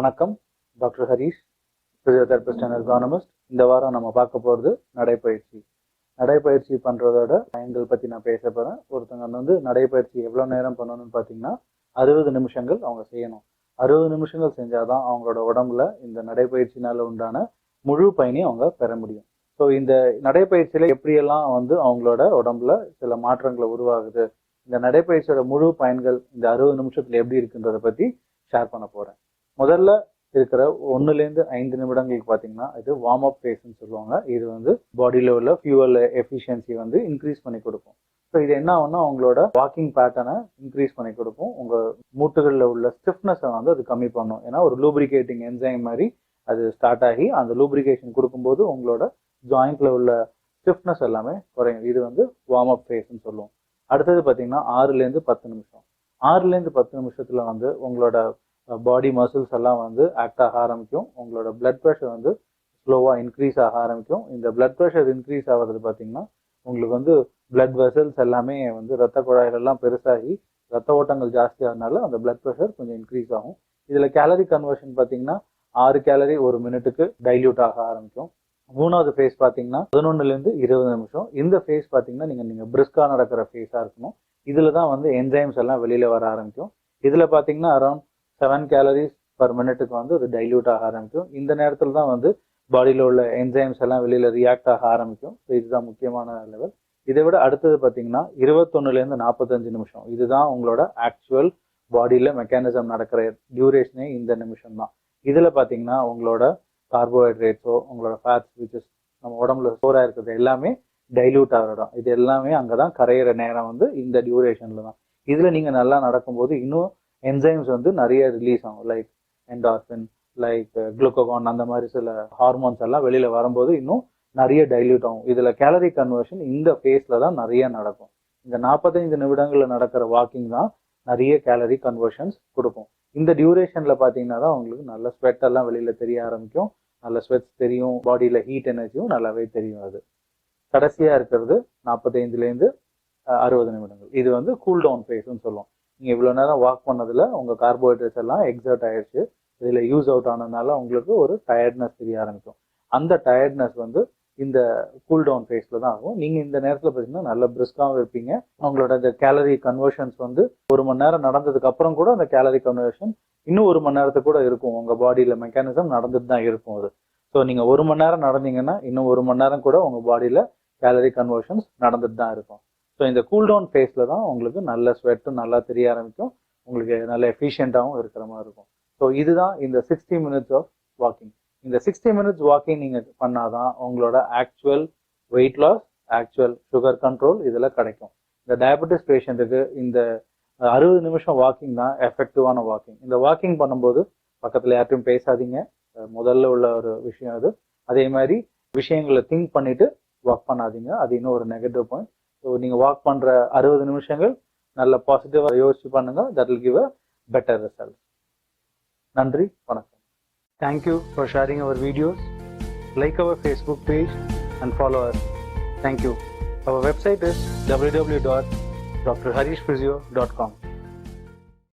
வணக்கம். Doctor Harish physiotherapist and ergonomist இந்த வாரம் நம்ம பார்க்க போகிறது நடைப்பயிற்சி. நடைப்பயிற்சி பண்ணுறதோட பயன்கள் பற்றி நான் பேச போகிறேன் ஒருத்தங்க வந்து நடைப்பயிற்சி எவ்வளோ நேரம் பண்ணணும்னு பார்த்தீங்கன்னா அறுபது நிமிஷங்கள் அவங்க செய்யணும். அறுபது நிமிஷங்கள் செஞ்சாதான் அவங்களோட உடம்புல இந்த நடைப்பயிற்சினால் உண்டான முழு பயனையும் அவங்க பெற முடியும். ஸோ இந்த நடைப்பயிற்சியில எப்படியெல்லாம் வந்து அவங்களோட உடம்புல சில மாற்றங்களை உருவாகுது இந்த நடைப்பயிற்சியோட முழு பயன்கள் இந்த அறுபது நிமிஷத்தில் எப்படி இருக்குன்றத பற்றி ஷேர் பண்ண போகிறேன் முதல்ல இருக்கிற ஒன்னுலேருந்து ஐந்து நிமிடங்களுக்கு பார்த்தீங்கன்னா இது வார்ம் அப் ஃபேஸ்ன்னு சொல்லுவாங்க. இது வந்து பாடியில் உள்ள ஃபியூவல் எஃபிஷியன்சி வந்து இன்க்ரீஸ் பண்ணி கொடுக்கும். ஸோ இது என்ன ஆகும்னா உங்களோட வாக்கிங் பேட்டர்னை இன்க்ரீஸ் பண்ணி கொடுக்கும். உங்கள் மூட்டுகளில் உள்ள ஸ்டிஃப்னஸை வந்து அது கம்மி பண்ணும். ஏன்னா ஒரு லூப்ரிகேட்டிங் என்ஜைம் மாதிரி அது ஸ்டார்ட் ஆகி அந்த லூப்ரிகேஷன் கொடுக்கும்போது உங்களோட ஜாயிண்ட்டில் உள்ள ஸ்டிஃப்னஸ் எல்லாமே குறையும். இது வந்து வார்ம் அப் ஃபேஸ்ன்னு சொல்லுவோம். அடுத்தது பார்த்தீங்கன்னா ஆறுலேருந்து பத்து நிமிஷம். ஆறுலேருந்து பத்து நிமிஷத்தில் வந்து உங்களோட பாடி மசில்ஸ் எல்லாம் வந்து ஆக்ட் ஆக ஆரம்பிக்கும். உங்களோட பிளட் ப்ரெஷர் வந்து ஸ்லோவாக இன்க்ரீஸ் ஆக ஆரம்பிக்கும். இந்த பிளட் ப்ரெஷர் இன்க்ரீஸ் ஆகிறது பார்த்தீங்கன்னா உங்களுக்கு வந்து பிளட் வெசல்ஸ் எல்லாமே வந்து ரத்த குழாயிலெல்லாம் பெருசாகி ரத்த ஓட்டங்கள் ஜாஸ்தியாகனால அந்த பிளட் ப்ரெஷர் கொஞ்சம் இன்க்ரீஸ் ஆகும். இதில் கேலரி கன்வர்ஷன் பார்த்தீங்கன்னா ஆறு கேலரி ஒரு மினிட்டுக்கு டைல்யூட் ஆக ஆரம்பிக்கும். மூணாவது ஃபேஸ் பார்த்தீங்கன்னா பதினொன்னுலேருந்து இருபது நிமிஷம். இந்த ஃபேஸ் பார்த்தீங்கன்னா நீங்கள் நீங்கள் பிரிஸ்காக நடக்கிற ஃபேஸாக இருக்கணும். இதில் தான் வந்து என்சைம்ஸ் எல்லாம் வெளியில் வர ஆரம்பிக்கும். இதில் பார்த்தீங்கன்னா அரௌண்ட் செவன் கேலரிஸ் பர் மினிட்டுக்கு வந்து அது டைல்யூட் ஆக ஆரம்பிக்கும். இந்த நேரத்தில் தான் வந்து பாடியில் உள்ள என்சைம்ஸ் எல்லாம் வெளியில் ரியாக்ட் ஆக ஆரம்பிக்கும். ஸோ இதுதான் முக்கியமான லெவல் இதை விட அடுத்தது பார்த்தீங்கன்னா இருபத்தொன்னுலேருந்து நாற்பத்தஞ்சு நிமிஷம். இதுதான் உங்களோட ஆக்சுவல் பாடியில் மெக்கானிசம் நடக்கிற டியூரேஷனே இந்த நிமிஷம் தான். இதில் பார்த்தீங்கன்னா உங்களோட கார்போஹைட்ரேட்ஸோ உங்களோட ஃபேட்ஸ் விச்சஸ் நம்ம உடம்புல ஸ்டோராக இருக்கிறது எல்லாமே டைல்யூட் ஆகிடும் இது எல்லாமே அங்கே தான் கரையிற நேரம் வந்து இந்த டியூரேஷனில் தான். இதில் நீங்கள் நல்லா நடக்கும்போது இன்னும் என்சைம்ஸ் வந்து நிறைய ரிலீஸ் ஆகும். லைக் என்டார்பின் லைக் குளுக்கோகான் அந்த மாதிரி சில ஹார்மோன்ஸ் எல்லாம் வெளியில் வரும்போது இன்னும் நிறைய டைல்யூட் ஆகும். இதில் கேலரி கன்வர்ஷன் இந்த ஃபேஸில் தான் நிறைய நடக்கும். இந்த நாற்பத்தைந்து நிமிடங்களில் நடக்கிற வாக்கிங் தான் நிறைய கேலரி கன்வர்ஷன்ஸ் கொடுக்கும். இந்த டியூரேஷனில் பார்த்தீங்கன்னா தான் உங்களுக்கு நல்ல ஸ்வெட் எல்லாம் வெளியில் தெரிய ஆரம்பிக்கும். நல்ல ஸ்வெட்ஸ் தெரியும். பாடியில் ஹீட் எனர்ஜியும் நல்லாவே தெரியும் அது. கடைசியாக இருக்கிறது நாற்பத்தைந்துலேருந்து அறுபது நிமிடங்கள். இது வந்து கூல் டவுன் ஃபேஸ்ன்னு சொல்லுவோம். நீங்கள் இவ்வளோ நேரம் வாக் பண்ணதில் உங்கள் கார்போஹைட்ரேட்ஸ் எல்லாம் எக்ஸர்ட் ஆயிடுச்சு. இதில் யூஸ் அவுட் ஆனதுனால உங்களுக்கு ஒரு டயர்ட்னஸ் தெரிய ஆரம்பிக்கும். அந்த டயர்ட்னஸ் வந்து இந்த கூல் டவுன் ஃபேஸில் தான் ஆகும். நீங்கள் இந்த நேரத்தில் பார்த்தீங்கன்னா நல்ல பிரிஸ்காகவும் இருப்பீங்க. அவங்களோட இந்த கேலரி கன்வர்ஷன்ஸ் வந்து ஒரு மணி நேரம் நடந்ததுக்கு அப்புறம் கூட அந்த கேலரி கன்வர்ஷன் இன்னும் ஒரு மணி நேரத்துக்கு கூட இருக்கும். உங்கள் பாடியில் மெக்கானிசம் நடந்துட்டு தான் இருக்கும் அது. ஸோ நீங்கள் ஒரு மணி நேரம் நடந்தீங்கன்னா இன்னும் ஒரு மணி நேரம் கூட உங்கள் பாடியில் கேலரி கன்வர்ஷன்ஸ் நடந்துட்டு தான் இருக்கும். ஸோ இந்த கூல்டவுன் ஃபேஸில் தான் உங்களுக்கு நல்ல ஸ்வெட்டும் நல்லா தெரிய ஆரம்பிக்கும். உங்களுக்கு நல்ல எஃபிஷியண்ட்டாகவும் இருக்கிற மாதிரி இருக்கும். ஸோ இதுதான் இந்த சிக்ஸ்டி மினிட்ஸ் ஆஃப் வாக்கிங் இந்த சிக்ஸ்டி மினிட்ஸ் வாக்கிங் நீங்கள் பண்ணாதான் உங்களோட actual weight loss actual sugar control இதெல்லாம் கிடைக்கும். இந்த டயபெட்டிஸ் பேஷண்ட்டுக்கு இந்த அறுபது நிமிஷம் வாக்கிங் தான் எஃபெக்டிவான வாக்கிங் இந்த வாக்கிங் பண்ணும்போது பக்கத்தில் யார்ட்டையும் பேசாதீங்க. முதல்ல உள்ள ஒரு விஷயம் அது. அதே மாதிரி விஷயங்களை திங்க் பண்ணிட்டு ஒர்க் பண்ணாதீங்க. அது இன்னும் ஒரு நெகட்டிவ் பாயிண்ட் ஸோ நீங்கள் வாக் பண்ணுற அறுபது நிமிஷங்கள் நல்ல பாசிட்டிவாக யோசிச்சு பண்ணுங்க. That will give a better result நன்றி. வணக்கம். Thank you for sharing our videos like our Facebook page and follow us thank you our website is W W dot doctor Harish physio dot com